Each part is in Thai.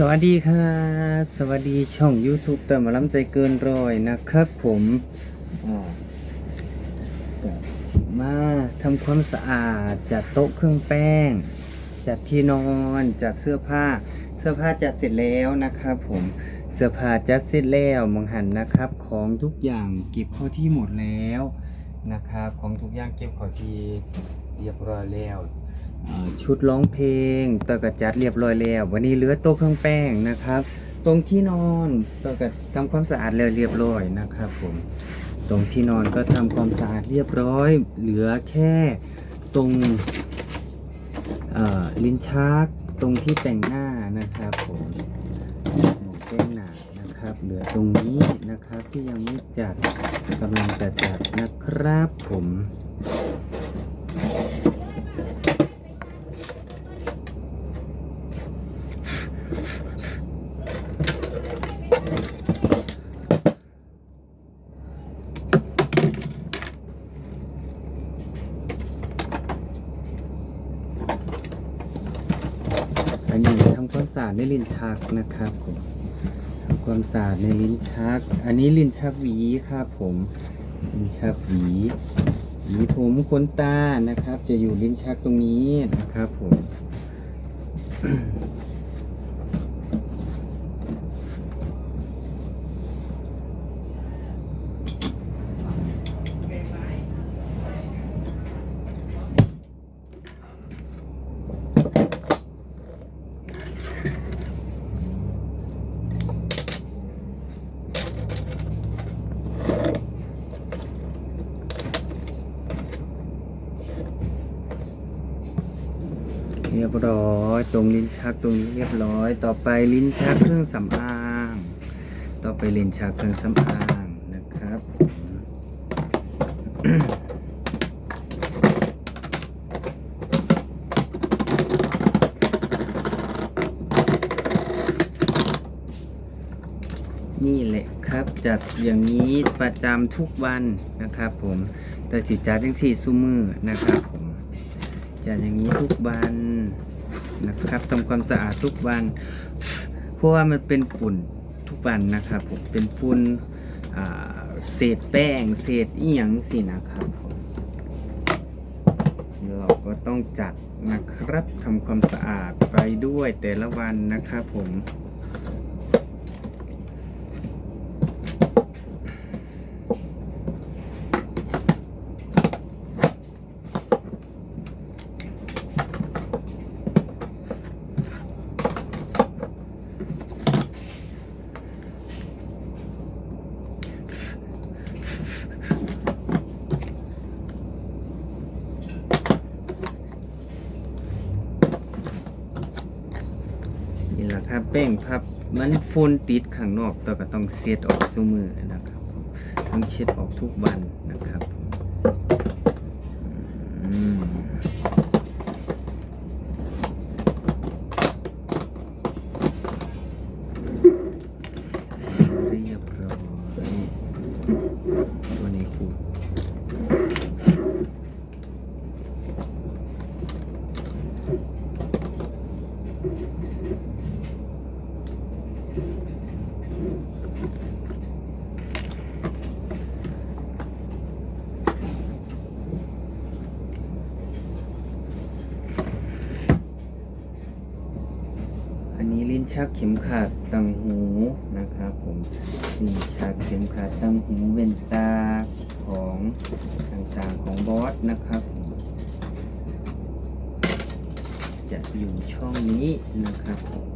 สวัสดีค่ะ สวัสดีช่อง YouTube เติมมาล้ำใจเกินร้อยนะครับผมสิมาทำความสะอาด จัดโต๊ะเครื่องแป้ง จัดที่นอน จัดเสื้อผ้า เสื้อผ้าจัดเสร็จแล้วนะครับผมเสื้อผ้าจัดเสร็จแล้วมังหันนะครับ ของทุกอย่างเก็บเข้าที่หมดแล้วนะครับ ของทุกอย่างเก็บเข้าที่เรียบร้อยแล้ว ชุดร้องเพลงตวกจัดเรียบร้อยแล้ววันนี้เหลือโต๊ะเครื่องแป้งนะครับ ตรงที่นอนตวกระทำความสะอาดแล้วเรียบร้อยนะครับผมตรงที่นอนก็ทำความสะอาดเรียบร้อย เหลือแค่ตรงลิ้นชักตรงที่แต่งหน้านะครับผมหนูแป้งหนานะครับ เหลือตรงนี้นะครับที่ยังไม่จัดกำลังจะจัดนะครับผม อันนี้ทำความ สะอาดในลิ้นชักนะครับผมทำความสะอาดในลิ้นชัก อันนี้ลิ้นชักหวีครับผมลิ้นชักหวีหวีผมขนตานะครับ จะอยู่ลิ้นชักตรงนี้นะครับผม เรียบร้อย ตรงลิ้นชักตรงนี้เรียบร้อย ต่อไปลิ้นชักเครื่องสำอาง ต่อไปลิ้นชักเครื่องสำอางนะครับนี่แหละครับจัดอย่างนี้ประจำทุกวันนะครับผมแต่จิตจัดทั้งสี่ซูมือนะครับผม จัดอย่างนี้ทุกวันนะครับทำความสะอาดทุกวัน เพราะว่ามันเป็นฝุ่นทุกวันนะครับผมเป็นฝุ่นเศษแป้งเศษอีหยังสินะครับผมเราก็ต้องจัดนะครับทำความสะอาดไปด้วยแต่ละวันนะครับผม แหละครับแป้งพับมันฝุ่นติดข้างนอกตัวก็ต้องเช็ดออกซุมือนะครับต้องเช็ดออกทุกวันนะครับเรียบร้อยตัวนี้คุ อันนี้ลิ้นชักเข็มขัดตังหูนะครับผมลิ้นชักเข็มขัดตังหูเวนตาของต่างๆของบอสนะครับ จะอยู่ช่องนี้นะครับผม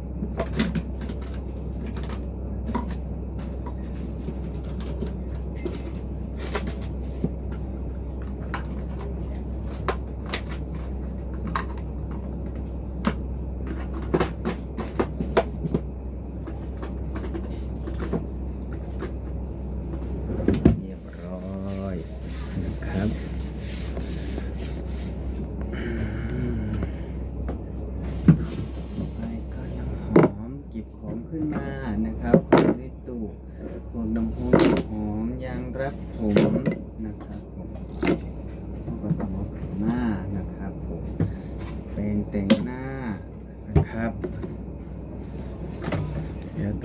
เรียบร้อยนะครับอืม ไปก็น้ำหอมเก็บของขึ้นมานะครับของในตู้พวก น้ำหอมหอมยางรัดผมนะครับผมก็ต้องเอาขึ้นมานะครับผมแปรงแต่งหน้านะครับ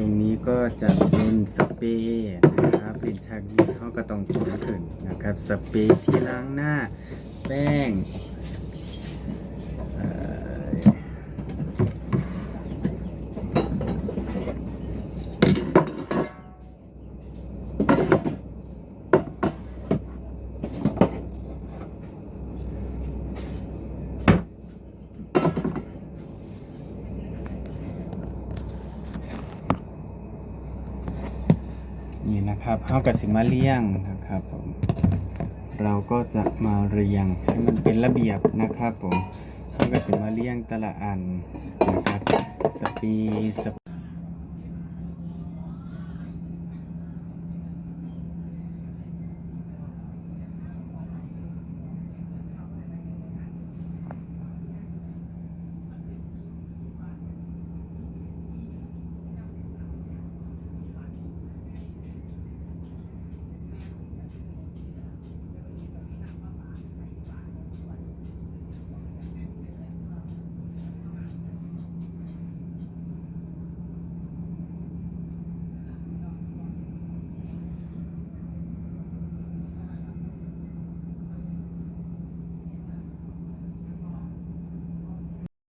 รงนี้ก็จะเป็นสเปรย์นะครับเป็นฉากยืดเขาก็ต้องขนขึ้นนะครับ สเปรย์ที่ล้างหน้าแป้ง นะครับเขากับสิมาเลี่ยงนะครับผมเราก็จะมาเรียงให้มันเป็นระเบียบนะครับผมเขากับสิมาเลี่ยงแต่ละอันนะครับสปรย์ส